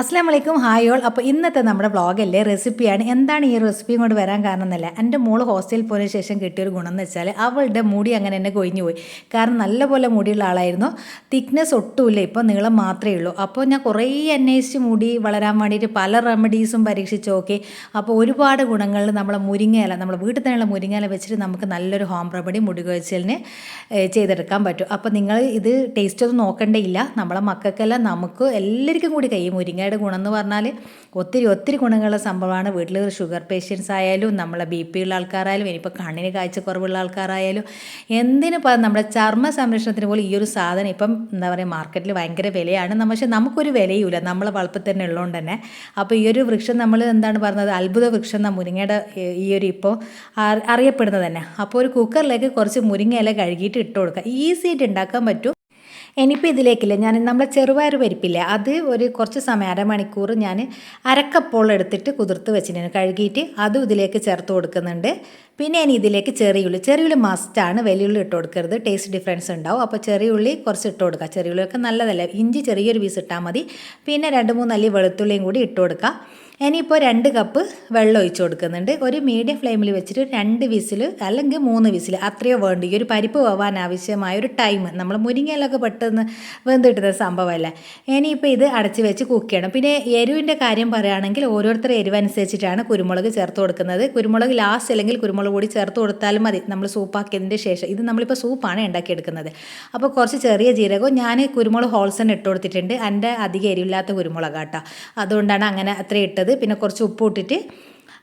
അസ്സാം വലൈക്കും hi all അപ്പോൾ ഇന്നത്തെ നമ്മുടെ വ്ളോഗല്ലേ റെസിപ്പിയാണ്. എന്താണ് ഈ റെസിപ്പിയും കൊണ്ട് വരാൻ കാരണം എന്നല്ല. എന്റെ മോൾ ഹോസ്റ്റലിൽ പോയതിനു ശേഷം കിട്ടിയൊരു ഗുണം എന്ന് വെച്ചാൽ അവളുടെ മുടി അങ്ങനെ തന്നെ കൊഴിഞ്ഞു പോയി. കാരണം നല്ലപോലെ മുടിയുള്ള ആളായിരുന്നു. തിക്നെസ് ഒട്ടുമില്ല. ഇപ്പോൾ നീളം മാത്രമേ ഉള്ളൂ. അപ്പോൾ ഞാൻ കുറേ അന്വേഷിച്ച് മുടി വളരാൻ വേണ്ടിയിട്ട് പല റെമഡീസും പരീക്ഷിച്ച് നോക്കി. അപ്പോൾ ഒരുപാട് ഗുണങ്ങൾ നമ്മളെ മുരിങ്ങയില നമ്മളെ വീട്ടിൽ തന്നെയുള്ള മുരിങ്ങയില വെച്ചിട്ട് നമുക്ക് നല്ലൊരു ഹോം റെമഡി മുടി കൊഴിച്ചലിന് ചെയ്തെടുക്കാൻ പറ്റും. അപ്പോൾ നിങ്ങൾ ഇത് ടേസ്റ്റ് ഒന്നും നോക്കേണ്ടയില്ല നമ്മളെ മക്കൾക്കെല്ലാം നമുക്ക് എല്ലാവർക്കും കൂടി കൈ മുരിങ്ങയുടെ ഗുണം എന്ന് പറഞ്ഞാൽ ഒത്തിരി ഒത്തിരി ഗുണങ്ങളുള്ള സംഭവമാണ്. വീട്ടിൽ ഷുഗർ പേഷ്യൻസ് ആയാലും നമ്മളെ ബി പി ഉള്ള ആൾക്കാരായാലും ഇനിയിപ്പോൾ കണ്ണിന് കാഴ്ചക്കുറവുള്ള ആൾക്കാരായാലും എന്തിനും നമ്മുടെ ചർമ്മ സംരക്ഷണത്തിന് പോലും ഈ ഒരു സാധനം ഇപ്പം എന്താ പറയുക മാർക്കറ്റിൽ ഭയങ്കര വിലയാണ്. പക്ഷേ നമുക്കൊരു വിലയുമില്ല. നമ്മളെ വളപ്പിൽ തന്നെ ഉള്ളതുകൊണ്ട് തന്നെ. അപ്പോൾ ഈ ഒരു വൃക്ഷം നമ്മൾ എന്താണ് പറഞ്ഞത്? അത്ഭുത വൃക്ഷം എന്ന മുരിങ്ങയുടെ ഈ ഒരു ഇപ്പോൾ അറി- അറിയപ്പെടുന്നത് തന്നെ. അപ്പോൾ ഒരു കുക്കറിലേക്ക് കുറച്ച് മുരിങ്ങയില കഴുകിയിട്ട് ഇട്ട് കൊടുക്കുക ഈസി ആയിട്ട് ഉണ്ടാക്കാൻ പറ്റും. ഇനിയിപ്പോൾ ഇതിലേക്കില്ല? ഞാൻ നമ്മളെ ചെറുപയർ പരിപ്പില്ലേ? അത് ഒരു കുറച്ച് സമയം അരമണിക്കൂർ ഞാൻ അരക്കപ്പോൾ എടുത്തിട്ട് കുതിർത്ത് വെച്ചിട്ടുണ്ട്. കഴുകിയിട്ട് അതും ഇതിലേക്ക് ചേർത്ത് കൊടുക്കുന്നുണ്ട്. പിന്നെ ഇനി ഇതിലേക്ക് ചെറിയുള്ളി. ചെറിയുള്ളി മസ്റ്റാണ് വലിയുള്ളി ഇട്ട് കൊടുക്കരുത്. ടേസ്റ്റ് ഡിഫറൻസ് ഉണ്ടാവും. അപ്പോൾ ചെറിയുള്ളി കുറച്ച് ഇട്ട് കൊടുക്കുക ചെറിയുള്ളിയൊക്കെ നല്ലതല്ല? ഇഞ്ചി ചെറിയൊരു പീസ് ഇട്ടാൽ മതി. പിന്നെ രണ്ട് മൂന്ന് അല്ലി വെളുത്തുള്ളിയും കൂടി ഇട്ട് കൊടുക്കുക ഇനിയിപ്പോൾ രണ്ട് കപ്പ് വെള്ളം ഒഴിച്ചു കൊടുക്കുന്നുണ്ട്. ഒരു മീഡിയം ഫ്ലെയിമിൽ വെച്ചിട്ട് രണ്ട് വിസിൽ അല്ലെങ്കിൽ മൂന്ന് വിസിൽ അത്രയോ വേണ്ട. ഈ ഒരു പരിപ്പ് പോവാൻ ആവശ്യമായ ഒരു ടൈം നമ്മൾ മുരിങ്ങയിലൊക്കെ പെട്ടെന്ന് വെന്ത് കിട്ടുന്ന സംഭവമല്ല. ഇനിയിപ്പോൾ ഇത് അടച്ച് വെച്ച് കുക്ക് ചെയ്യണം. പിന്നെ എരിവിന്റെ കാര്യം പറയുകയാണെങ്കിൽ ഓരോരുത്തർ എരിവ് അനുസരിച്ചിട്ടാണ് കുരുമുളക് ചേർത്ത് കൊടുക്കുന്നത്. കുരുമുളക് ലാസ്റ്റ് അല്ലെങ്കിൽ കുരുമുളക് പൊടി ചേർത്ത് കൊടുത്താലും മതി. നമ്മൾ സൂപ്പാക്കിയതിന്റെ ശേഷം. ഇത് നമ്മളിപ്പോൾ സൂപ്പാണ് ഉണ്ടാക്കിയെടുക്കുന്നത്. അപ്പോൾ കുറച്ച് ചെറിയ ജീരകവും ഞാൻ കുരുമുളക് ഹോൾസൺ ഇട്ട് കൊടുത്തിട്ടുണ്ട്. എന്റെ അധികം എരിവില്ലാത്ത കുരുമുളകാട്ടോ. അതുകൊണ്ടാണ് അങ്ങനെ അത്ര ഇട്ടത്. പിന്നെ കുറച്ച് ഉപ്പ് ഇട്ടിട്ട്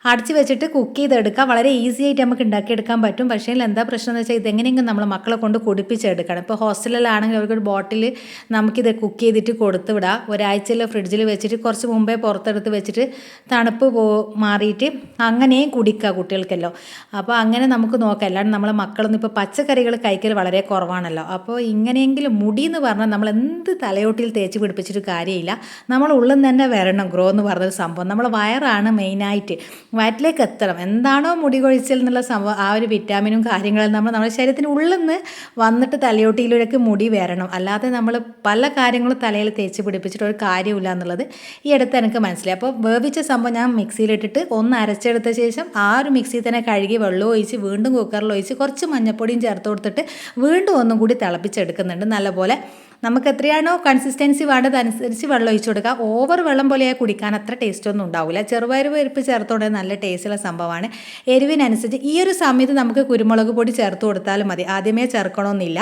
അടച്ച് വെച്ചിട്ട് കുക്ക് ചെയ്തെടുക്കാം. വളരെ ഈസി ആയിട്ട് നമുക്ക് ഉണ്ടാക്കിയെടുക്കാൻ പറ്റും. പക്ഷേ എന്താ പ്രശ്നം എന്ന് വെച്ചാൽ ഇതെങ്ങനെയെങ്കിലും നമ്മൾ മക്കളെ കൊണ്ട് കുടിപ്പിച്ചെടുക്കണം. ഇപ്പോൾ ഹോസ്റ്റലിലാണെങ്കിൽ അവർക്കൊരു ബോട്ടിൽ നമുക്കിത് കുക്ക് ചെയ്തിട്ട് കൊടുത്തുവിടാം വിടാം. ഫ്രിഡ്ജിൽ വെച്ചിട്ട് കുറച്ച് മുമ്പേ പുറത്തെടുത്ത് വെച്ചിട്ട് തണുപ്പ് പോ മാറിയിട്ട് അങ്ങനെയും കുടിക്കുക കുട്ടികൾക്കല്ലോ. അപ്പോൾ അങ്ങനെ നമുക്ക് നോക്കാം. അല്ലാണ്ട് നമ്മളെ മക്കളൊന്നും ഇപ്പോൾ പച്ചക്കറികൾ കഴിക്കൽ വളരെ കുറവാണല്ലോ. അപ്പോൾ ഇങ്ങനെയെങ്കിലും മുടി എന്ന് പറഞ്ഞാൽ നമ്മൾ എന്ത് തലയോട്ടിൽ തേച്ച് പിടിപ്പിച്ചിട്ട് കാര്യമില്ല. നമ്മൾ ഉള്ളിൽ തന്നെ വരണം. ഗ്രോ എന്ന് പറഞ്ഞൊരു സംഭവം. നമ്മൾ വയറാണ് മെയിനായിട്ട് വയറ്റിലേക്ക് എത്തണം എന്താണോ മുടി കൊഴിച്ചിൽ എന്നുള്ള സംഭവം ആ ഒരു വിറ്റാമിനും കാര്യങ്ങളും നമ്മൾ നമ്മുടെ ശരീരത്തിന് ഉള്ളിൽ നിന്ന് വന്നിട്ട് തലയോട്ടിയിലേക്ക് മുടി വരണം. അല്ലാതെ നമ്മൾ പല കാര്യങ്ങളും തലയിൽ തേച്ച് പിടിപ്പിച്ചിട്ട് ഒരു കാര്യമില്ല എന്നുള്ളത് ഈ അടുത്ത് എനിക്ക് മനസ്സിലായി. അപ്പോൾ വേവിച്ച സംഭവം ഞാൻ മിക്സിയിലിട്ടിട്ട് ഒന്ന് അരച്ചെടുത്ത ശേഷം ആ ഒരു മിക്സിയിൽ തന്നെ കഴുകി വെള്ളം ഒഴിച്ച് വീണ്ടും കുക്കറിൽ ഒഴിച്ച് കുറച്ച് മഞ്ഞപ്പൊടിയും ചേർത്ത് കൊടുത്തിട്ട് വീണ്ടും ഒന്നും കൂടി തിളപ്പിച്ചെടുക്കുന്നുണ്ട്. നല്ലപോലെ നമുക്ക് എത്രയാണോ കൺസിസ്റ്റൻസി വേണ്ടത് അനുസരിച്ച് വെള്ളം ഒഴിച്ചു കൊടുക്കുക. ഓവർ വെള്ളം പോലെയായി കുടിക്കാൻ അത്ര ടേസ്റ്റ് ഒന്നും ഉണ്ടാവില്ല ചെറുപയർ പരിപ്പ് ചേർത്തോടെ നല്ല ടേസ്റ്റുള്ള സംഭവമാണ്. എരിവിനനുസരിച്ച് ഈ ഒരു സമയത്ത് നമുക്ക് കുരുമുളക് പൊടി ചേർത്ത് കൊടുത്താലും മതി. ആദ്യമേ ചേർക്കണമെന്നില്ല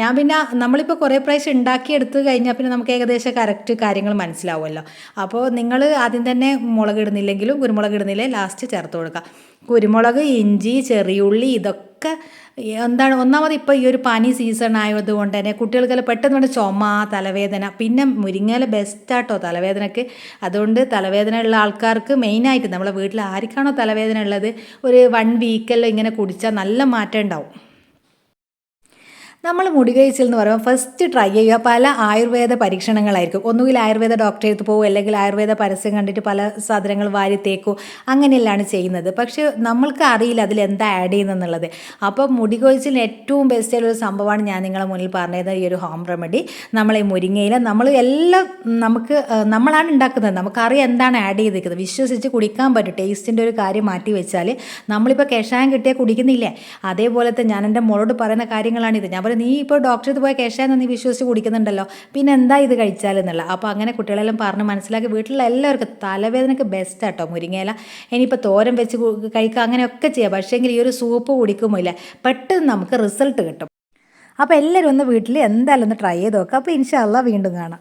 ഞാൻ പിന്നെ നമ്മളിപ്പോൾ കുറേ പ്രാവശ്യം ഉണ്ടാക്കിയെടുത്ത് കഴിഞ്ഞാൽ പിന്നെ നമുക്ക് ഏകദേശം കറക്റ്റ് കാര്യങ്ങൾ മനസ്സിലാവുമല്ലോ. അപ്പോൾ നിങ്ങൾ ആദ്യം തന്നെ മുളക് ഇടുന്നില്ലെങ്കിലും കുരുമുളക് ഇടുന്നില്ലേ ലാസ്റ്റ് ചേർത്ത് കൊടുക്കുക. കുരുമുളക് ഇഞ്ചി ചെറിയുള്ളി ഇതൊക്കെ എന്താണ് ഒന്നാമത് ഇപ്പോൾ ഈ ഒരു പനി സീസൺ ആയതുകൊണ്ട് തന്നെ കുട്ടികൾക്കെല്ലാം പെട്ടെന്ന് കൊണ്ട് ചുമ തലവേദന പിന്നെ മുരിങ്ങയില ബെസ്റ്റാട്ടോ തലവേദനക്ക്. അതുകൊണ്ട് തലവേദന ഉള്ള ആൾക്കാർക്ക് മെയിനായിട്ട് നമ്മളെ വീട്ടിൽ ആർക്കാണോ തലവേദന ഉള്ളത്? ഒരു വൺ വീക്കെല്ലാം ഇങ്ങനെ കുടിച്ചാൽ നല്ല മാറ്റം ഉണ്ടാവും. നമ്മൾ മുടി കഴിച്ചിൽ എന്ന് പറയുമ്പോൾ ഫസ്റ്റ് ട്രൈ ചെയ്യുക. പല ആയുർവേദ പരീക്ഷണങ്ങളായിരിക്കും. ഒന്നുകിൽ ആയുർവേദ ഡോക്ടറെ അടുത്ത് പോകും അല്ലെങ്കിൽ ആയുർവേദ പരസ്യം കണ്ടിട്ട് പല സാധനങ്ങൾ വാരി തേക്കും. അങ്ങനെയെല്ലാം ചെയ്യുന്നത്. പക്ഷേ നമ്മൾക്ക് അറിയില്ല അതിൽ എന്താ ആഡ് ചെയ്യുന്നതെന്നുള്ളത്. അപ്പോൾ മുടി ഏറ്റവും ബെസ്റ്റ് ആയിട്ടുള്ള ഒരു സംഭവമാണ് ഞാൻ നിങ്ങളെ മുന്നിൽ പറഞ്ഞത് ഈ ഒരു ഹോം റെമഡി നമ്മളെ മുരിങ്ങയില നമ്മൾ എല്ലാം നമുക്ക് നമ്മളാണ് ഉണ്ടാക്കുന്നത്. നമുക്കറിയാം എന്താണ് ആഡ് ചെയ്തിരിക്കുന്നത്. വിശ്വസിച്ച് കുടിക്കാൻ പറ്റും. ടേസ്റ്റിന്റെ ഒരു കാര്യം മാറ്റി വെച്ചാൽ നമ്മളിപ്പോൾ കഷായം കിട്ടിയാൽ കുടിക്കുന്നില്ലേ? അതേപോലത്തെ ഞാൻ എന്റെ മോളോട് പറയുന്ന കാര്യങ്ങളാണിത്. ഞാൻ പറയും നീ ഇപ്പോൾ ഡോക്ടറെ അടുത്ത് പോയ കഷായം നീ വിശ്വസിച്ച് കുടിക്കുന്നുണ്ടല്ലോ. പിന്നെ എന്താ ഇത് കഴിച്ചാലെന്നുള്ള അപ്പോൾ അങ്ങനെ കുട്ടികളെല്ലാം പറഞ്ഞ് മനസ്സിലാക്കി വീട്ടിലുള്ള എല്ലാവർക്കും തലവേദനയ്ക്ക് ബെസ്റ്റ് ആട്ടോ മുരിങ്ങയില. ഇനിയിപ്പോൾ തോരൻ വെച്ച് കഴിക്കുക അങ്ങനെയൊക്കെ ചെയ്യാം. പക്ഷേങ്കിൽ ഈ ഒരു സൂപ്പ് കുടിക്കുമ്പോൾ ഇല്ലേ. പെട്ടെന്ന് നമുക്ക് റിസൾട്ട് കിട്ടും. അപ്പോൾ എല്ലാവരും ഒന്ന് വീട്ടിൽ എന്തായാലും ഒന്ന് ട്രൈ ചെയ്ത് നോക്കാം. അപ്പോൾ ഇൻഷാല്ല വീണ്ടും കാണാം.